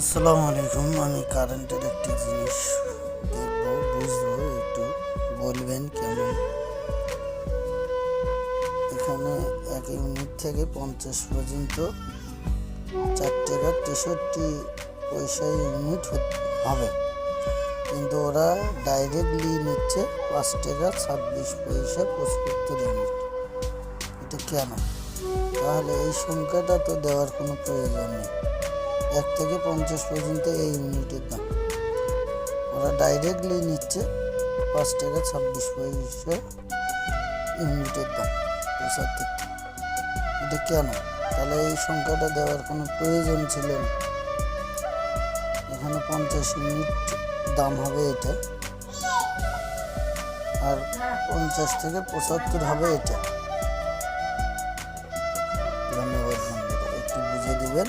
আসসালামু আলাইকুম, আমি কারেন্টের একটি জিনিস দেখব, বুঝব, একটু বলবেন কেমন? এখানে এক ইউনিট থেকে পঞ্চাশ পর্যন্ত চার টাকা তেষট্টি পয়সা ইউনিট হবে। কিন্তু ওরা ডাইরেক্টলি নিচ্ছে পাঁচ টাকা ছাব্বিশ পয়সা পঁচাত্তর ইউনিট। এটা কেন? তাহলে এই সংখ্যাটা তো দেওয়ার কোনো প্রয়োজন নেই। এক থেকে পঞ্চাশ পর্যন্ত এই ইউনিটের দাম। ওরা ডাইরেক্টলি নিচ্ছে পাঁচ টাকা ছাব্বিশ পয়সা ইউনিটের দাম পঁচাত্তর টাকা। এটা কেন? তাহলে এই সংখ্যাটা দেওয়ার কোনো প্রয়োজন ছিল না। এখানে পঞ্চাশ ইউনিট দাম হবে এটা। আর পঞ্চাশ থেকে পঁচাত্তর হবে এটা। ধন্যবাদ একটু বুঝে দিবেন।